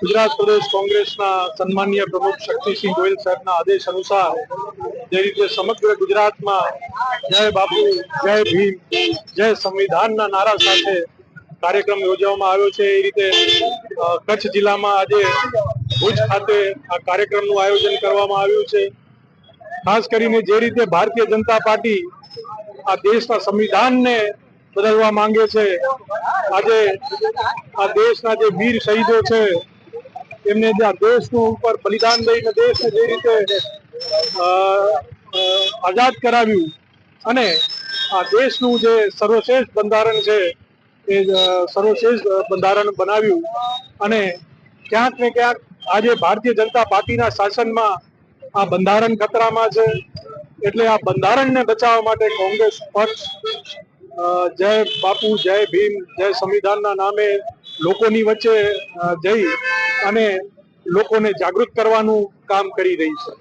ગુજરાત પ્રદેશ કોંગ્રેસના સન્માનીય પ્રમુખ શક્તિસિંહ ગોયલ સાહેબના આદેશ અનુસાર જે રીતે સમગ્ર ગુજરાતમાં જય બાપુ, જય ભીમ, જય સંવિધાનના નારા સાથે કાર્યક્રમ યોજવામાં આવ્યો છે, એ રીતે કચ્છ જિલ્લામાં આજે ભુજ ખાતે આ કાર્યક્રમનું આયોજન કરવામાં આવ્યું છે. ખાસ કરીને જે રીતે ભારતીય જનતા પાર્ટી આ દેશના સંવિધાનને બદલવા માંગે છે. આજે આ દેશના જે વીર શહીદો છે, એમને જે ઉપર બલિદાન દઈને દેશને જે રીતે આઝાદ કરાવ્યું અને આ દેશનું જે સર્વશ્રેષ્ઠ બંધારણ છે, એ સર્વશ્રેષ્ઠ બંધારણ બનાવ્યું અને ક્યાંક ને ક્યાંક આજે ભારતીય જનતા પાર્ટીના શાસનમાં આ બંધારણ ખતરામાં છે. એટલે આ બંધારણને બચાવવા માટે કોંગ્રેસ પક્ષ જય બાપુ, જય ભીમ, જય સંવિધાનના નામે લોકોની વચ્ચે જઈ અને લોકોને જાગૃત કરવાનું કામ કરી રહી છે.